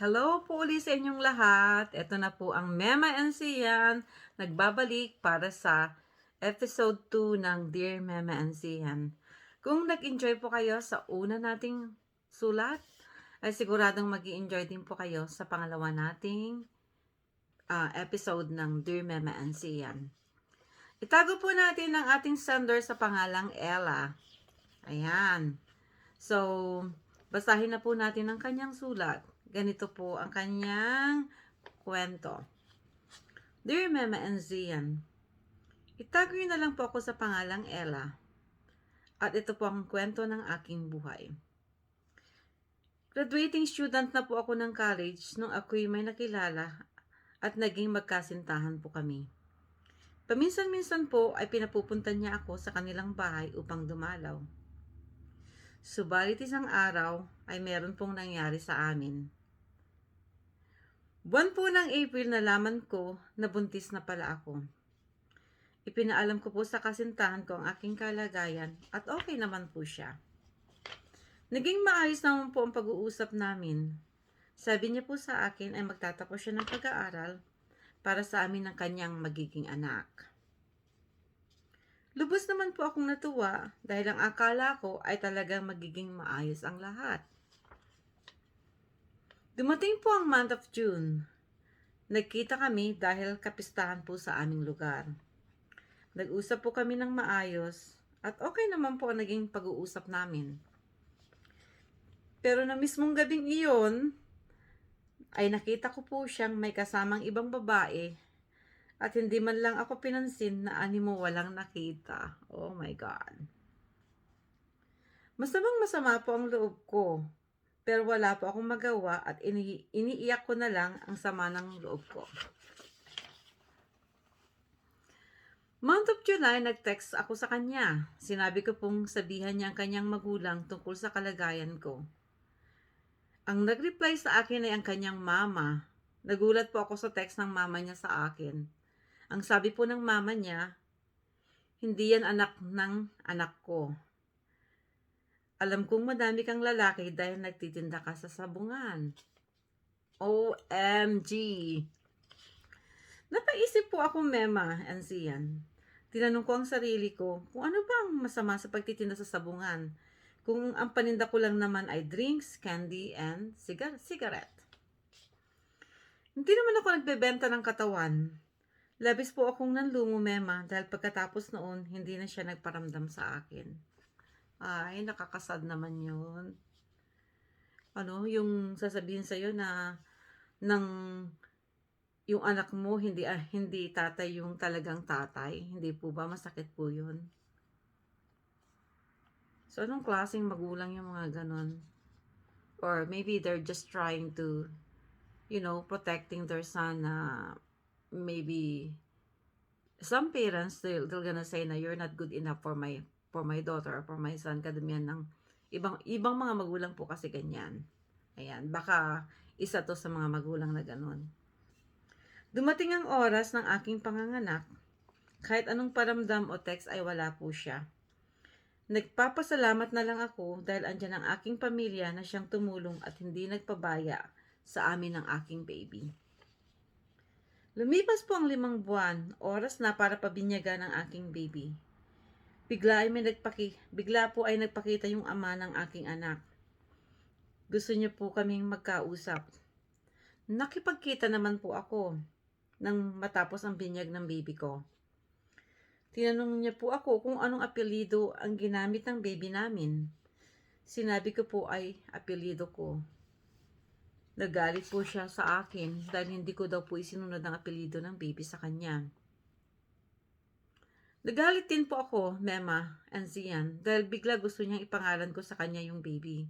Hello po ulit sa inyong lahat. Ito na po ang Mema and Sian nagbabalik para sa episode 2 ng Dear Mema and Sian. Kung nag-enjoy po kayo sa una nating sulat, ay siguradong mag enjoy din po kayo sa pangalawa nating ah, episode ng Dear Mema and Sian. Itago po natin ang ating sender sa pangalang Ella. Ayan. So, basahin na po natin ang kanyang sulat. Ganito po ang kanyang kwento. Dear Mema and Zian, itago na lang po ako sa pangalang Ella. At ito po ang kwento ng aking buhay. Graduating student na po ako ng college nung ako'y may nakilala at naging magkasintahan po kami. Paminsan-minsan po ay pinapupunta niya ako sa kanilang bahay upang dumalaw. Subalit isang araw ay meron pong nangyari sa amin. Buwan po ng April nalaman ko na buntis na pala ako. Ipinaalam ko po sa kasintahan ko ang aking kalagayan at okay naman po siya. Naging maayos naman po ang pag-uusap namin. Sabi niya po sa akin ay magtatapos siya ng pag-aaral para sa amin ng kanyang magiging anak. Lubos naman po akong natuwa dahil ang akala ko ay talagang magiging maayos ang lahat. Dumating po ang month of June. Nagkita kami dahil kapistahan po sa aming lugar. Nag-usap po kami ng maayos at okay naman po ang naging pag-uusap namin. Pero na mismong gabing iyon, ay nakita ko po siyang may kasamang ibang babae at hindi man lang ako pinansin na animo walang nakita. Oh my God. Masamang masama po ang loob ko pero wala po akong magawa at ini- iniiyak ko na lang ang sama ng loob ko. Month of July, nag-text ako sa kanya. Sinabi ko pong sabihan niya ang kanyang magulang tungkol sa kalagayan ko. Ang nag-reply sa akin ay ang kanyang mama. Nagulat po ako sa text ng mama niya sa akin. Ang sabi po ng mama niya, hindi yan anak ng anak ko. Alam kong madami kang lalaki dahil nagtitinda ka sa sabungan. OMG! Napaisip po ako, Mema and Sian. Tinanong ko ang sarili ko kung ano ba ang masama sa pagtitinda sa sabungan. Kung ang paninda ko lang naman ay drinks, candy, and cigar cigarette. Hindi naman ako nagbebenta ng katawan. Labis po akong nanlumo, Mema, dahil pagkatapos noon, hindi na siya nagparamdam sa akin. Ay, nakakasad naman yun. Ano, yung sasabihin sa'yo na ng yung anak mo hindi ah, hindi tatay yung talagang tatay. Hindi po ba masakit po 'yun? So anong klaseng magulang yung mga ganon? Or maybe they're just trying to you know, protecting their son na maybe some parents they're, they're gonna say na you're not good enough for my for my daughter or for my son kadamihan ng ibang ibang mga magulang po kasi ganyan. Ayan, baka isa to sa mga magulang na ganon. Dumating ang oras ng aking panganganak. Kahit anong paramdam o text ay wala po siya. Nagpapasalamat na lang ako dahil andyan ang aking pamilya na siyang tumulong at hindi nagpabaya sa amin ng aking baby. Lumipas po ang limang buwan, oras na para pabinyagan ang aking baby. Bigla ay may nagpaki, bigla po ay nagpakita yung ama ng aking anak. Gusto niya po kaming magkausap. Nakipagkita naman po ako nang matapos ang binyag ng baby ko. Tinanong niya po ako kung anong apelido ang ginamit ng baby namin. Sinabi ko po ay apelido ko. Nagalit po siya sa akin dahil hindi ko daw po isinunod ang apelido ng baby sa kanya. Nagalit din po ako, Mema and Zian, dahil bigla gusto niyang ipangalan ko sa kanya yung baby.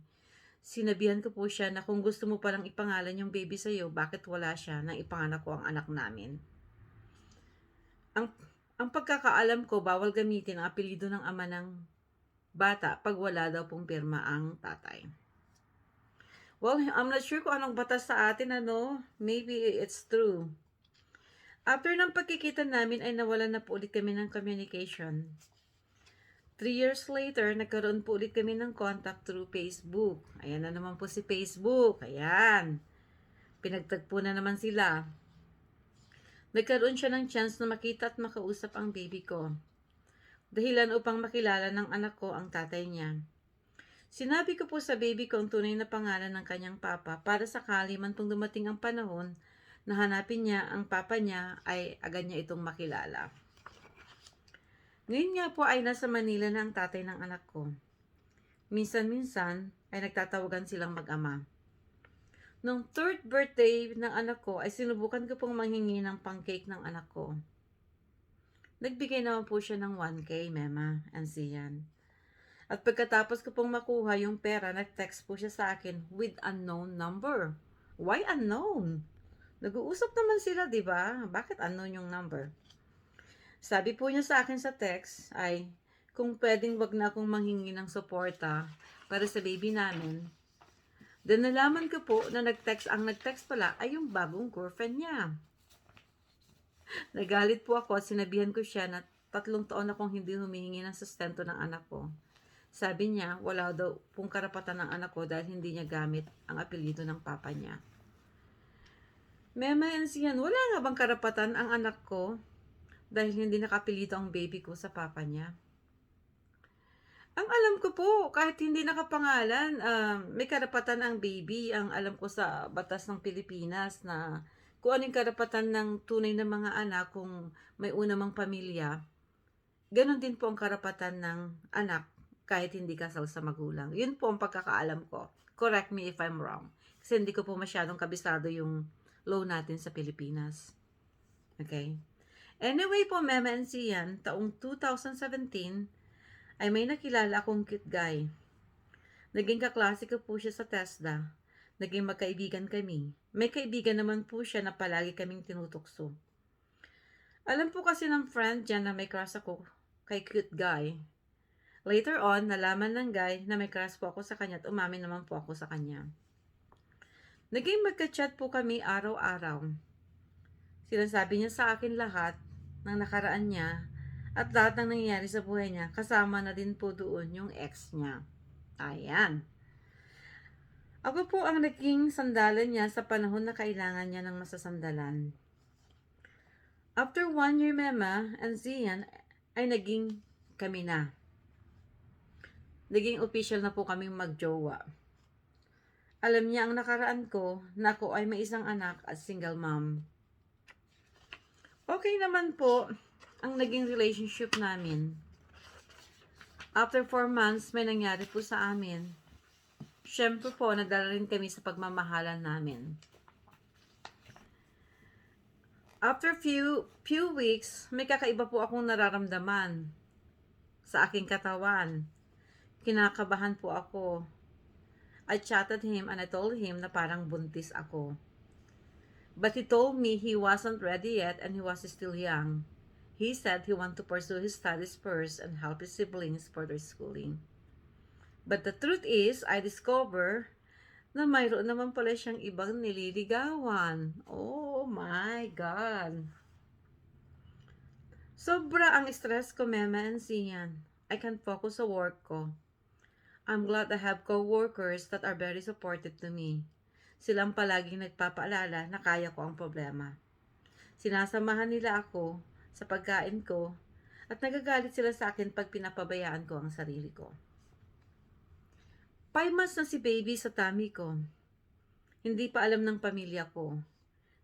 Sinabihan ko po siya na kung gusto mo palang ipangalan yung baby sa'yo, bakit wala siya nang ipanganak ko ang anak namin? Ang, ang pagkakaalam ko, bawal gamitin ang apelido ng ama ng bata pag wala daw pong pirma ang tatay. Well, I'm not sure kung anong batas sa atin, ano. Maybe it's true. After ng pagkikita namin ay nawalan na po ulit kami ng communication. Three years later, nagkaroon po ulit kami ng contact through Facebook. Ayan na naman po si Facebook. Ayan. Pinagtagpo na naman sila. Nagkaroon siya ng chance na makita at makausap ang baby ko. Dahilan upang makilala ng anak ko ang tatay niya. Sinabi ko po sa baby ko ang tunay na pangalan ng kanyang papa para sakali man pong dumating ang panahon na hanapin niya ang papa niya ay agad niya itong makilala. Ngayon nga po ay nasa Manila na ang tatay ng anak ko. Minsan-minsan ay nagtatawagan silang mag-ama. Nung third birthday ng anak ko ay sinubukan ko pong manghingi ng pancake ng anak ko. Nagbigay naman po siya ng 1K, Mema, and Sian. At pagkatapos ko pong makuha yung pera, nag-text po siya sa akin with unknown number. Why unknown? Nag-uusap naman sila, di ba? Bakit unknown yung number? Sabi po niya sa akin sa text ay, kung pwedeng wag na akong manghingi ng suporta para sa baby namin. Then nalaman ko po na nag-text, ang nag-text pala ay yung bagong girlfriend niya. Nagalit po ako at sinabihan ko siya na tatlong taon akong hindi humihingi ng sustento ng anak ko. Sabi niya, wala daw pong karapatan ng anak ko dahil hindi niya gamit ang apelido ng papa niya. Mema yan wala nga bang karapatan ang anak ko dahil hindi nakapilito ang baby ko sa papa niya? Ang alam ko po, kahit hindi nakapangalan, ah, may karapatan ang baby. Ang alam ko sa batas ng Pilipinas na kung anong karapatan ng tunay na mga anak kung may unamang pamilya, ganon din po ang karapatan ng anak kahit hindi kasal sa magulang. Yun po ang pagkakaalam ko. Correct me if I'm wrong. Kasi hindi ko po masyadong kabisado yung law natin sa Pilipinas. Okay? Anyway po, Mema and Sian, taong 2017, ay may nakilala akong cute guy. Naging kaklase ko po siya sa TESDA. Naging magkaibigan kami. May kaibigan naman po siya na palagi kaming tinutukso. Alam po kasi ng friend dyan na may crush ako kay cute guy. Later on, nalaman ng guy na may crush po ako sa kanya at umamin naman po ako sa kanya. Naging magka-chat po kami araw-araw. Sinasabi niya sa akin lahat ng nakaraan niya at lahat ng nangyayari sa buhay niya, kasama na din po doon yung ex niya. Ayan. Ako po ang naging sandalan niya sa panahon na kailangan niya ng masasandalan. After one year, Mema and Zian ay naging kami na. Naging official na po kaming magjowa. Alam niya ang nakaraan ko na ako ay may isang anak at single mom. Okay naman po ang naging relationship namin. After four months, may nangyari po sa amin. Siyempre po, nadala rin kami sa pagmamahalan namin. After few few weeks, may kakaiba po akong nararamdaman sa aking katawan. Kinakabahan po ako. I chatted him and I told him na parang buntis ako. But he told me he wasn't ready yet and he was still young. He said he wanted to pursue his studies first and help his siblings for their schooling. But the truth is, I discover na mayroon naman pala siyang ibang nililigawan. Oh my God. Sobra ang stress ko, Mema and Sian. I can focus sa work ko. I'm glad I have co-workers that are very supportive to me. Silang palaging nagpapaalala na kaya ko ang problema. Sinasamahan nila ako sa pagkain ko at nagagalit sila sa akin pag pinapabayaan ko ang sarili ko. Five months na si baby sa tummy ko. Hindi pa alam ng pamilya ko.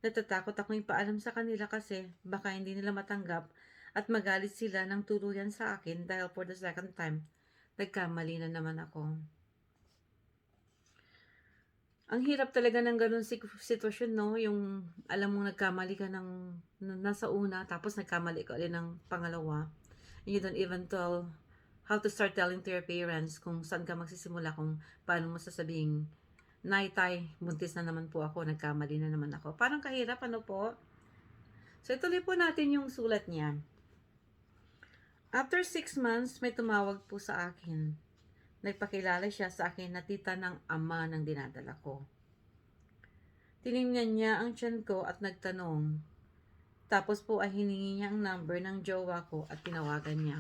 Natatakot akong ipaalam sa kanila kasi baka hindi nila matanggap at magalit sila ng tuluyan sa akin dahil for the second time, nagkamali na naman ako. Ang hirap talaga ng ganun si- sitwasyon, no? Yung alam mong nagkamali ka ng nasa una, tapos nagkamali ka ulit ng pangalawa. And you don't even tell how to start telling to your parents kung saan ka magsisimula, kung paano mo sasabihin, Nay, tay, buntis na naman po ako, nagkamali na naman ako. Parang kahirap, ano po? So, ituloy po natin yung sulat niya. After six months, may tumawag po sa akin. Nagpakilala siya sa akin na tita ng ama ng dinadala ko. Tiningnan niya ang tiyan ko at nagtanong. Tapos po ay hiningi niya ang number ng jowa ko at tinawagan niya.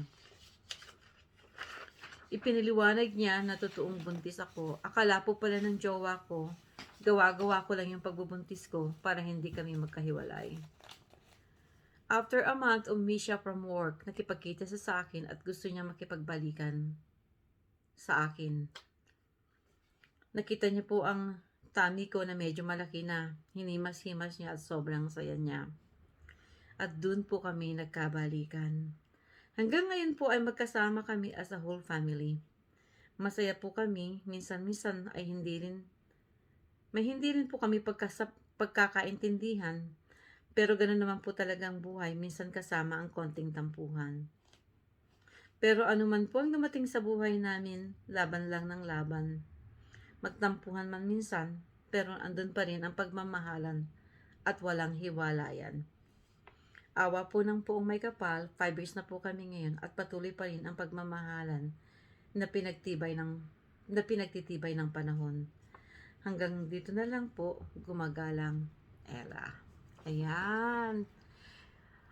Ipiniliwanag niya na totoong buntis ako. Akala po pala ng jowa ko gawa-gawa ko lang yung pagbubuntis ko para hindi kami magkahiwalay. After a month, umuwi siya from work. Nakipagkita siya sa akin at gusto niya makipagbalikan sa akin. Nakita niya po ang tummy ko na medyo malaki na. Hinimas-himas niya at sobrang saya niya. At dun po kami nagkabalikan. Hanggang ngayon po ay magkasama kami as a whole family. Masaya po kami, minsan-minsan ay hindi rin, may hindi rin po kami pagkasa, pagkakaintindihan, pero ganoon naman po talagang buhay, minsan kasama ang konting tampuhan. Pero anuman po ang dumating sa buhay namin, laban lang ng laban. Magtampuhan man minsan, pero andun pa rin ang pagmamahalan at walang hiwalayan. Awa po ng poong may kapal, 5 years na po kami ngayon at patuloy pa rin ang pagmamahalan na pinagtibay ng na pinagtitibay ng panahon. Hanggang dito na lang po, gumagalang Ella. Ayan.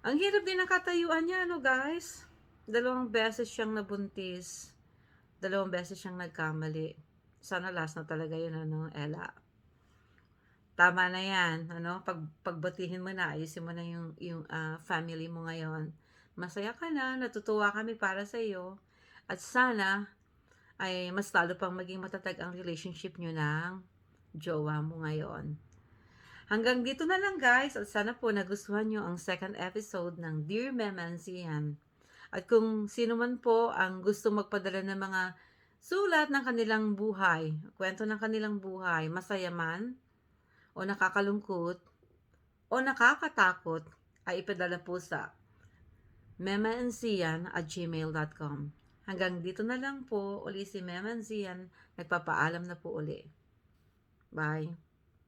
Ang hirap din ng katayuan niya, no guys? Dalawang beses siyang nabuntis. Dalawang beses siyang nagkamali. Sana last na talaga yun, ano, Ella. Tama na yan, ano? Pag, pagbatihin mo na, ayusin mo na yung, yung ah, family mo ngayon. Masaya ka na, natutuwa kami para sa iyo. At sana, ay mas lalo pang maging matatag ang relationship nyo ng jowa mo ngayon. Hanggang dito na lang guys at sana po nagustuhan nyo ang second episode ng Dear Memansihan. At kung sino man po ang gusto magpadala ng mga sulat ng kanilang buhay, kwento ng kanilang buhay, masaya man, o nakakalungkot, o nakakatakot, ay ipadala po sa memansian at gmail.com. Hanggang dito na lang po, uli si Memansian, nagpapaalam na po uli. Bye.